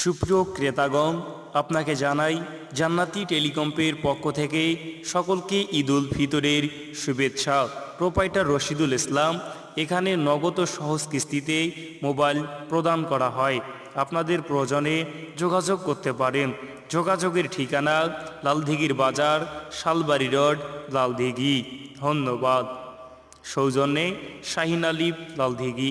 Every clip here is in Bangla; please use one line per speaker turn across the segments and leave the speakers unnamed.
সুপ্রিয় ক্রেতাগণ, আপনাকে জানাই জান্নাতি টেলিকম্পের পক্ষ থেকে সকলকে ঈদুল ফিতরের শুভেচ্ছা। প্রোপাইটার রশিদুল ইসলাম এখানে নগদ সহজ কিস্তিতে মোবাইল প্রদান করা হয়। আপনাদের প্রয়োজনে যোগাযোগ করতে পারেন। যোগাযোগের ঠিকানা লালদিঘির বাজার, শালবাড়ি রোড, লালদিঘি। ধন্যবাদ। সৌজন্যে শাহিন আলিফ লালদিঘি।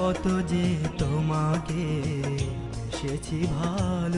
কত যে তোমাকে সেছি ভালো